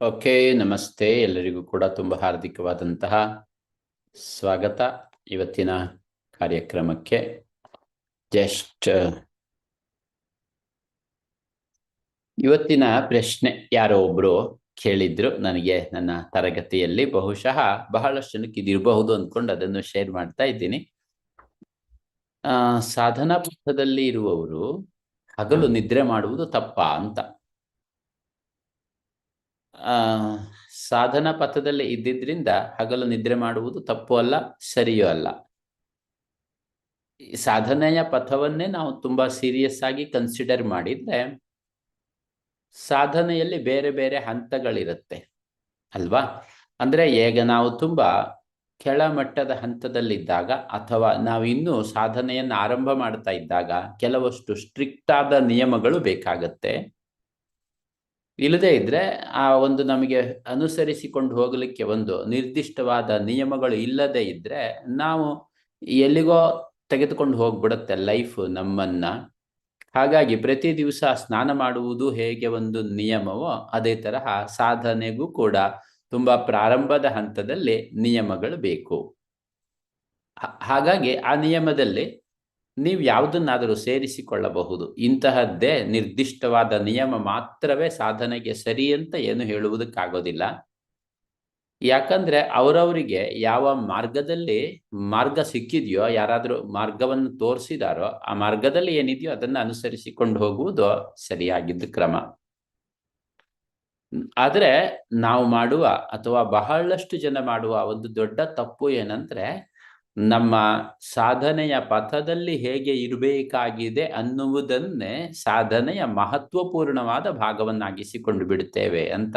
Okay ನಮಸ್ತೆ. ಎಲ್ಲರಿಗೂ ಕೂಡ ತುಂಬ ಹಾರ್ದಿಕವಾದಂತಹ ಸ್ವಾಗತ ಇವತ್ತಿನ ಕಾರ್ಯಕ್ರಮಕ್ಕೆ. ಜಸ್ಟ್ ಇವತ್ತಿನ ಪ್ರಶ್ನೆ ಯಾರೋ ಒಬ್ರು ಕೇಳಿದ್ರು. ನನಗೆ ನನ್ನ ತರಗತಿಯಲ್ಲಿ ಬಹುಶಃ ಬಹಳಷ್ಟು ಜನಕ್ಕೆ ಇದಿರಬಹುದು ಅಂದ್ಕೊಂಡು ಅದನ್ನು ಶೇರ್ ಮಾಡ್ತಾ ಇದ್ದೀನಿ. ಆ ಸಾಧನಾ ಪಥದಲ್ಲಿ ಇರುವವರು ಹಗಲು ನಿದ್ರೆ ಮಾಡುವುದು ತಪ್ಪ ಅಂತ. ಸಾಧನಾ ಪಥದಲ್ಲಿ ಇದ್ದಿದ್ರಿಂದ ಹಗಲು ನಿದ್ರೆ ಮಾಡುವುದು ತಪ್ಪು ಅಲ್ಲ, ಸರಿಯೂ ಅಲ್ಲ. ಸಾಧನೆಯ ಪಥವನ್ನೇ ನಾವು ತುಂಬಾ ಸೀರಿಯಸ್ ಆಗಿ ಕನ್ಸಿಡರ್ ಮಾಡಿದ್ರೆ ಸಾಧನೆಯಲ್ಲಿ ಬೇರೆ ಬೇರೆ ಹಂತಗಳಿರುತ್ತೆ, ಅಲ್ವಾ? ಅಂದ್ರೆ ಈಗ ನಾವು ತುಂಬಾ ಕೆಳಮಟ್ಟದ ಹಂತದಲ್ಲಿದ್ದಾಗ ಅಥವಾ ನಾವು ಇನ್ನೂ ಸಾಧನೆಯನ್ನು ಆರಂಭ ಮಾಡ್ತಾ ಇದ್ದಾಗ ಕೆಲವಷ್ಟು ಸ್ಟ್ರಿಕ್ಟ್ ಆದ ನಿಯಮಗಳು ಬೇಕಾಗತ್ತೆ. ಇಲ್ಲದೆ ಇದ್ರೆ ಆ ಒಂದು ನಮಗೆ ಅನುಸರಿಸಿಕೊಂಡು ಹೋಗಲಿಕ್ಕೆ ಒಂದು ನಿರ್ದಿಷ್ಟವಾದ ನಿಯಮಗಳು ಇಲ್ಲದೆ ಇದ್ರೆ ನಾವು ಎಲ್ಲಿಗೋ ತೆಗೆದುಕೊಂಡು ಹೋಗ್ಬಿಡುತ್ತೆ ಲೈಫ್ ನಮ್ಮನ್ನ. ಹಾಗಾಗಿ ಪ್ರತಿ ದಿವಸ ಸ್ನಾನ ಮಾಡುವುದು ಹೇಗೆ ಒಂದು ನಿಯಮವೋ ಅದೇ ತರಹ ಸಾಧನೆಗೂ ಕೂಡ ತುಂಬಾ ಪ್ರಾರಂಭದ ಹಂತದಲ್ಲಿ ನಿಯಮಗಳು ಬೇಕು. ಹಾಗಾಗಿ ಆ ನಿಯಮದಲ್ಲಿ ನೀವು ಯಾವುದನ್ನಾದರೂ ಸೇರಿಸಿಕೊಳ್ಳಬಹುದು. ಇಂತಹದ್ದೇ ನಿರ್ದಿಷ್ಟವಾದ ನಿಯಮ ಮಾತ್ರವೇ ಸಾಧನೆಗೆ ಸರಿ ಅಂತ ಏನು ಹೇಳುವುದಕ್ಕಾಗೋದಿಲ್ಲ. ಯಾಕಂದ್ರೆ ಅವರವರಿಗೆ ಯಾವ ಮಾರ್ಗದಲ್ಲಿ ಮಾರ್ಗ ಸಿಕ್ಕಿದೆಯೋ, ಯಾರಾದರೂ ಮಾರ್ಗವನ್ನು ತೋರಿಸಿದಾರೋ, ಆ ಮಾರ್ಗದಲ್ಲಿ ಏನಿದೆಯೋ ಅದನ್ನ ಅನುಸರಿಸಿಕೊಂಡು ಹೋಗುವುದು ಸರಿಯಾಗಿದ್ದ ಕ್ರಮ. ಆದರೆ ನಾವು ಮಾಡುವ ಅಥವಾ ಬಹಳಷ್ಟು ಜನ ಮಾಡುವ ಒಂದು ದೊಡ್ಡ ತಪ್ಪು ಏನಂದ್ರೆ ನಮ್ಮ ಸಾಧನೆಯ ಪಥದಲ್ಲಿ ಹೇಗೆ ಇರಬೇಕಾಗಿದೆ ಅನ್ನುವುದನ್ನೇ ಸಾಧನೆಯ ಮಹತ್ವಪೂರ್ಣವಾದ ಭಾಗವನ್ನಾಗಿಸಿಕೊಂಡು ಬಿಡುತ್ತೇವೆ ಅಂತ.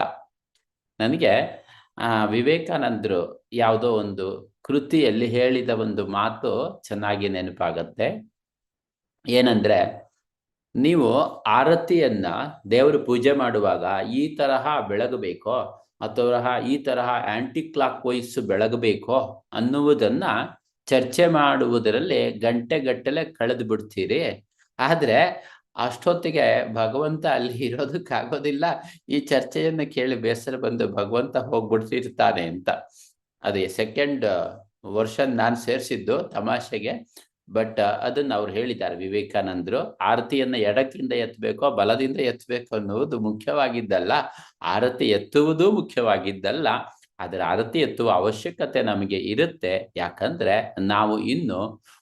ನನಗೆ ವಿವೇಕಾನಂದರು ಯಾವುದೋ ಒಂದು ಕೃತಿಯಲ್ಲಿ ಹೇಳಿದ ಒಂದು ಮಾತು ಚೆನ್ನಾಗಿ ನೆನಪಾಗತ್ತೆ. ಏನಂದ್ರೆ, ನೀವು ಆರತಿಯನ್ನ ದೇವರು ಪೂಜೆ ಮಾಡುವಾಗ ಈ ತರಹ ಬೆಳಗಬೇಕೋ ಅಥವಾ ಈ ತರಹ ಆಂಟಿ ಕ್ಲಾಕ್ ವೈಸ್ ಬೆಳಗಬೇಕೋ ಅನ್ನುವುದನ್ನ ಚರ್ಚೆ ಮಾಡುವುದರಲ್ಲಿ ಗಂಟೆ ಗಟ್ಟಲೆ ಕಳೆದು ಬಿಡ್ತೀರಿ. ಆದ್ರೆ ಅಷ್ಟೊತ್ತಿಗೆ ಭಗವಂತ ಅಲ್ಲಿ ಇರೋದಕ್ಕಾಗೋದಿಲ್ಲ. ಈ ಚರ್ಚೆಯನ್ನು ಕೇಳಿ ಬೇಸರ ಬಂದು ಭಗವಂತ ಹೋಗ್ಬಿಡ್ತಿರ್ತಾನೆ ಅಂತ. ಅದೇ ಸೆಕೆಂಡ್ ವರ್ಷನ್ ನಾನು ಸೇರಿಸಿದ್ದು ತಮಾಷೆಗೆ. ಬಟ್ ಅದನ್ನ ಅವ್ರು ಹೇಳಿದ್ದಾರೆ ವಿವೇಕಾನಂದರು. ಆರತಿಯನ್ನ ಎಡಕ್ಕಿಂದ ಎತ್ತಬೇಕೋ, ಬಲದಿಂದ ಎತ್ತಬೇಕು ಅನ್ನುವುದು ಮುಖ್ಯವಾಗಿದ್ದಲ್ಲ. ಆರತಿ ಎತ್ತುವುದು ಮುಖ್ಯವಾಗಿದ್ದಲ್ಲ. ಅದರ ಅರತಿ ಎತ್ತುವ ಅವಶ್ಯಕತೆ ನಮಗೆ ಇರುತ್ತೆ. ಯಾಕಂದ್ರೆ ನಾವು ಇನ್ನು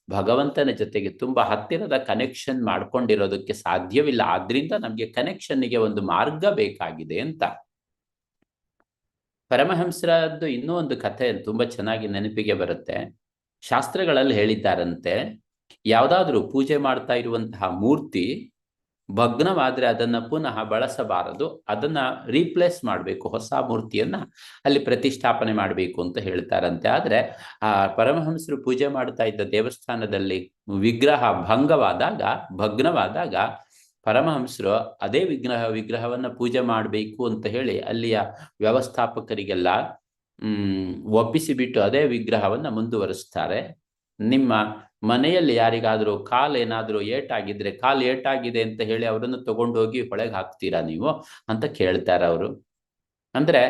ಭಗವಂತನ ಜೊತೆಗೆ ತುಂಬಾ ಹತ್ತಿರದ ಕನೆಕ್ಷನ್ ಮಾಡ್ಕೊಂಡಿರೋದಕ್ಕೆ ಸಾಧ್ಯವಿಲ್ಲ. ಆದ್ರಿಂದ ನಮಗೆ ಕನೆಕ್ಷನ್ಗೆ ಒಂದು ಮಾರ್ಗ ಬೇಕಾಗಿದೆ ಅಂತ. ಪರಮಹಂಸರದ್ದು ಇನ್ನೂ ಒಂದು ಕಥೆ ತುಂಬಾ ಚೆನ್ನಾಗಿ ನೆನಪಿಗೆ ಬರುತ್ತೆ. ಶಾಸ್ತ್ರಗಳಲ್ಲಿ ಹೇಳಿದ್ದಾರಂತೆ, ಯಾವ್ದಾದ್ರೂ ಪೂಜೆ ಮಾಡ್ತಾ ಇರುವಂತಹ ಮೂರ್ತಿ ಭಗ್ನವಾದ್ರೆ ಅದನ್ನ ಪುನಃ ಬಳಸಬಾರದು, ಅದನ್ನ ರೀಪ್ಲೇಸ್ ಮಾಡಬೇಕು, ಹೊಸ ಮೂರ್ತಿಯನ್ನ ಅಲ್ಲಿ ಪ್ರತಿಷ್ಠಾಪನೆ ಮಾಡಬೇಕು ಅಂತ ಹೇಳ್ತಾರಂತೆ. ಆದ್ರೆ, ಆ ಪರಮಹಂಸರು ಪೂಜೆ ಮಾಡ್ತಾ ಇದ್ದ ದೇವಸ್ಥಾನದಲ್ಲಿ ವಿಗ್ರಹ ಭಂಗವಾದಾಗ, ಭಗ್ನವಾದಾಗ ಪರಮಹಂಸರು ಅದೇ ವಿಗ್ರಹ, ವಿಗ್ರಹವನ್ನ ಪೂಜೆ ಮಾಡಬೇಕು ಅಂತ ಹೇಳಿ ಅಲ್ಲಿಯ ವ್ಯವಸ್ಥಾಪಕರಿಗೆಲ್ಲ ಒಪ್ಪಿಸಿಬಿಟ್ಟು ಅದೇ ವಿಗ್ರಹವನ್ನ ಮುಂದುವರಿಸ್ತಾರೆ. ನಿಮ್ಮ ಮನೆಯಲ್ಲಿ ಯಾರಿಗಾದರೂ ಕಾಲ್ ಏನಾದರೂ ಏಟಾಗಿದ್ರೆ, ಕಾಲ್ ಏಟಾಗಿದೆ ಅಂತ ಹೇಳಿ ಅವರನ್ನು ತಗೊಂಡೋಗಿ ಹೊಳೆಗೆ ಹಾಕ್ತೀರಾ ನೀವು ಅಂತ ಕೇಳ್ತಾರ ಅವರು. ಅಂದ್ರೆ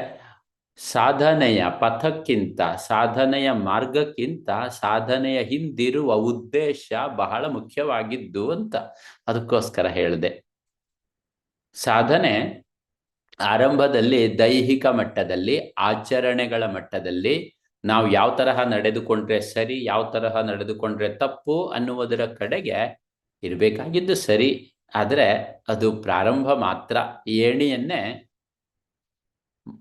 ಸಾಧನೆಯ ಪಥಕ್ಕಿಂತ, ಸಾಧನೆಯ ಮಾರ್ಗಕ್ಕಿಂತ, ಸಾಧನೆಯ ಹಿಂದಿರುವ ಉದ್ದೇಶ ಬಹಳ ಮುಖ್ಯವಾಗಿದ್ದು ಅಂತ ಅದಕ್ಕೋಸ್ಕರ ಹೇಳಿದೆ. ಸಾಧನೆ ಆರಂಭದಲ್ಲಿ ದೈಹಿಕ ಮಟ್ಟದಲ್ಲಿ, ಆಚರಣೆಗಳ ಮಟ್ಟದಲ್ಲಿ ನಾವು ಯಾವ ತರಹ ನಡೆದುಕೊಂಡ್ರೆ ಸರಿ, ಯಾವ ತರಹ ನಡೆದುಕೊಂಡ್ರೆ ತಪ್ಪು ಅನ್ನುವುದರ ಕಡೆಗೆ ಇರಬೇಕಾಗಿದ್ದು ಸರಿ. ಆದರೆ ಅದು ಪ್ರಾರಂಭ ಮಾತ್ರ. ಏಣಿಯನ್ನೇ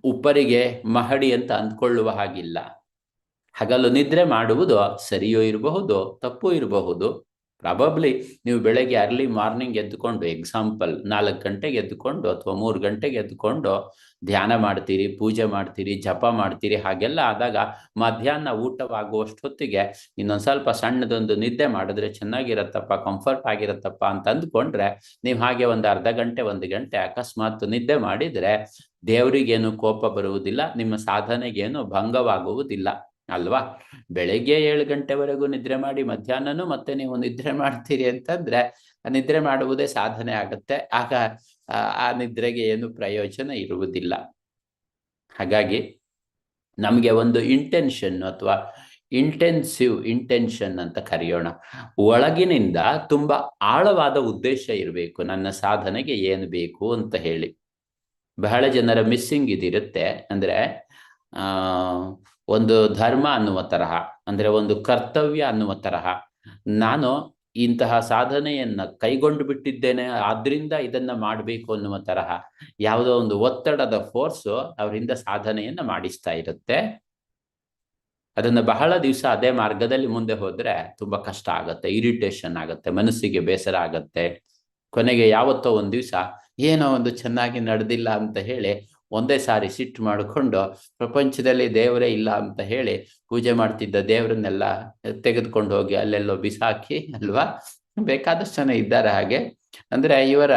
ಉಪ್ಪರಿಗೆ ಮಹಡಿ ಅಂತ ಅಂದ್ಕೊಳ್ಳುವ ಹಾಗಿಲ್ಲ. ಹಗಲು ನಿದ್ರೆ ಮಾಡುವುದು ಸರಿಯೋ ಇರಬಹುದು, ತಪ್ಪು ಇರಬಹುದು. ಪ್ರಾಬಬ್ಲಿ ನೀವು ಬೆಳಗ್ಗೆ ಅರ್ಲಿ ಮಾರ್ನಿಂಗ್ ಎದ್ದುಕೊಂಡು ಎಕ್ಸಾಂಪಲ್ ನಾಲ್ಕು ಗಂಟೆಗೆ ಎದ್ದುಕೊಂಡು ಅಥವಾ ಮೂರು ಗಂಟೆಗೆ ಎದ್ದುಕೊಂಡು ಧ್ಯಾನ ಮಾಡ್ತೀರಿ, ಪೂಜೆ ಮಾಡ್ತೀರಿ, ಜಪ ಮಾಡ್ತೀರಿ, ಹಾಗೆಲ್ಲ ಆದಾಗ ಮಧ್ಯಾಹ್ನ ಊಟವಾಗುವಷ್ಟೊತ್ತಿಗೆ ಇನ್ನೊಂದು ಸ್ವಲ್ಪ ಸಣ್ಣದೊಂದು ನಿದ್ದೆ ಮಾಡಿದ್ರೆ ಚೆನ್ನಾಗಿರತ್ತಪ್ಪ ಕಂಫರ್ಟ್ ಆಗಿರತ್ತಪ್ಪ ಅಂತ ಅಂದ್ಕೊಂಡ್ರೆ ನೀವು ಹಾಗೆ ಒಂದು ಅರ್ಧ ಗಂಟೆ, ಒಂದು ಗಂಟೆ ಅಕಸ್ಮಾತ್ ನಿದ್ದೆ ಮಾಡಿದ್ರೆ ದೇವರಿಗೇನು ಕೋಪ ಬರುವುದಿಲ್ಲ, ನಿಮ್ಮ ಸಾಧನೆಗೇನು ಭಂಗವಾಗುವುದಿಲ್ಲ. ಅಲ್ವಾ? ಬೆಳಗ್ಗೆ ಏಳು ಗಂಟೆವರೆಗೂ ನಿದ್ರೆ ಮಾಡಿ ಮಧ್ಯಾಹ್ನನೂ ಮತ್ತೆ ನೀವು ನಿದ್ರೆ ಮಾಡ್ತೀರಿ ಅಂತಂದ್ರೆ ನಿದ್ರೆ ಮಾಡುವುದೇ ಸಾಧನೆ ಆಗುತ್ತೆ. ಆಗ, ಆ ನಿದ್ರೆಗೆ ಏನು ಪ್ರಯೋಜನ ಇರುವುದಿಲ್ಲ. ಹಾಗಾಗಿ ನಮಗೆ ಒಂದು ಇಂಟೆನ್ಷನ್ ಅಥವಾ ಇಂಟೆನ್ಸಿವ್ ಇಂಟೆನ್ಷನ್ ಅಂತ ಕರೆಯೋಣ. ಒಳಗಿನಿಂದ ತುಂಬಾ ಆಳವಾದ ಉದ್ದೇಶ ಇರಬೇಕು. ನನ್ನ ಸಾಧನೆಗೆ ಏನು ಬೇಕು ಅಂತ ಹೇಳಿ. ಬಹಳ ಜನರ ಮಿಸ್ಸಿಂಗ್ ಇದಿರುತ್ತೆ. ಅಂದ್ರೆ ಒಂದು ಧರ್ಮ ಅನ್ನುವ ತರಹ, ಅಂದ್ರೆ ಒಂದು ಕರ್ತವ್ಯ ಅನ್ನುವ ತರಹ. ನಾನು ಇಂತಹ ಸಾಧನೆಯನ್ನ ಕೈಗೊಂಡು ಬಿಟ್ಟಿದ್ದೇನೆ, ಆದ್ರಿಂದ ಇದನ್ನ ಮಾಡಬೇಕು ಅನ್ನುವ ತರಹ ಯಾವುದೋ ಒಂದು ಒತ್ತಡದ ಫೋರ್ಸು ಅವರಿಂದ ಸಾಧನೆಯನ್ನ ಮಾಡಿಸ್ತಾ ಇರುತ್ತೆ. ಅದನ್ನ ಬಹಳ ದಿವಸ ಅದೇ ಮಾರ್ಗದಲ್ಲಿ ಮುಂದೆ ಹೋದ್ರೆ ತುಂಬಾ ಕಷ್ಟ ಆಗತ್ತೆ ಇರಿಟೇಷನ್ ಆಗತ್ತೆ, ಮನಸ್ಸಿಗೆ ಬೇಸರ ಆಗತ್ತೆ. ಕೊನೆಗೆ ಯಾವತ್ತೋ ಒಂದ್ ದಿವಸ ಏನೋ ಒಂದು ಚೆನ್ನಾಗಿ ನಡೆದಿಲ್ಲ ಅಂತ ಹೇಳಿ ಒಂದೇ ಸಾರಿ ಸಿಟ್ಟು ಮಾಡಿಕೊಂಡು, ಪ್ರಪಂಚದಲ್ಲಿ ದೇವರೇ ಇಲ್ಲ ಅಂತ ಹೇಳಿ ಪೂಜೆ ಮಾಡ್ತಿದ್ದ ದೇವರನ್ನೆಲ್ಲ ತೆಗೆದುಕೊಂಡು ಹೋಗಿ ಅಲ್ಲೆಲ್ಲೋ ಬಿಸಾಕಿ ಅಲ್ವಾ? ಬೇಕಾದಷ್ಟು ಜನ ಇದ್ದಾರೆ ಹಾಗೆ. ಅಂದ್ರೆ ಇವರ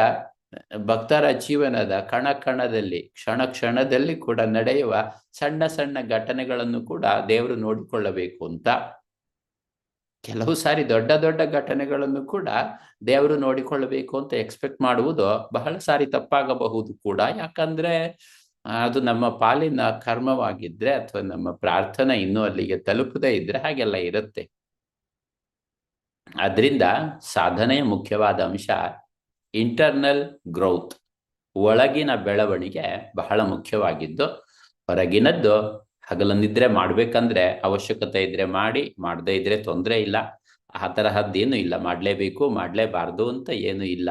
ಭಕ್ತರ ಜೀವನದ ಕಣ ಕಣದಲ್ಲಿ, ಕ್ಷಣ ಕ್ಷಣದಲ್ಲಿ ಕೂಡ ನಡೆಯುವ ಸಣ್ಣ ಸಣ್ಣ ಘಟನೆಗಳನ್ನು ಕೂಡ ದೇವರು ನೋಡಿಕೊಳ್ಳಬೇಕು ಅಂತ. ಕೆಲವು ಸಾರಿ ದೊಡ್ಡ ದೊಡ್ಡ ಘಟನೆಗಳನ್ನು ಕೂಡ ದೇವರು ನೋಡಿಕೊಳ್ಳಬೇಕು ಅಂತ ಎಕ್ಸ್ಪೆಕ್ಟ್ ಮಾಡುವುದು ಬಹಳ ಸಾರಿ ತಪ್ಪಾಗಬಹುದು ಕೂಡ. ಯಾಕಂದ್ರೆ ಅದು ನಮ್ಮ ಪಾಲಿನ ಕರ್ಮವಾಗಿದ್ರೆ ಅಥವಾ ನಮ್ಮ ಪ್ರಾರ್ಥನೆ ಇನ್ನೂ ಅಲ್ಲಿಗೆ ತಲುಪದೇ ಇದ್ರೆ ಹಾಗೆಲ್ಲ ಇರುತ್ತೆ. ಅದರಿಂದ ಸಾಧನೆಯ ಮುಖ್ಯವಾದ ಅಂಶ ಇಂಟರ್ನಲ್ ಗ್ರೋತ್ ಒಳಗಿನ ಬೆಳವಣಿಗೆ ಬಹಳ ಮುಖ್ಯವಾಗಿದ್ದು, ಹೊರಗಿನದ್ದು ಹಗಲ ನಿದ್ರೆ ಮಾಡ್ಬೇಕಂದ್ರೆ ಅವಶ್ಯಕತೆ ಇದ್ರೆ ಮಾಡಿ, ಮಾಡದೇ ಇದ್ರೆ ತೊಂದರೆ ಇಲ್ಲ, ಆ ತರಹದ್ದೇನು ಇಲ್ಲ, ಮಾಡಲೇಬೇಕು, ಮಾಡಲೇಬಾರ್ದು ಅಂತ ಏನು ಇಲ್ಲ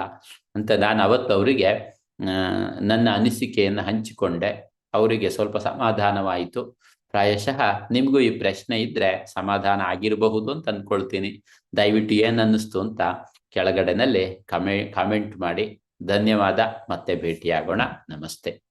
ಅಂತ ನಾನು ಅವತ್ತು ಅವರಿಗೆ ನನ್ನ ಅನಿಸಿಕೆಯನ್ನು ಹಂಚಿಕೊಂಡೆ. ಅವರಿಗೆ ಸ್ವಲ್ಪ ಸಮಾಧಾನವಾಯಿತು. ಪ್ರಾಯಶಃ ನಿಮಗೂ ಈ ಪ್ರಶ್ನೆ ಇದ್ರೆ ಸಮಾಧಾನ ಆಗಿರಬಹುದು ಅಂತ ಅಂದ್ಕೊಳ್ತೀನಿ ದಯವಿಟ್ಟು ಏನನ್ನಿಸ್ತು ಅಂತ ಕೆಳಗಡೆನಲ್ಲಿ ಕಮೆ ಕಾಮೆಂಟ್ ಮಾಡಿ. ಧನ್ಯವಾದ. ಮತ್ತೆ ಭೇಟಿಯಾಗೋಣ. ನಮಸ್ತೆ.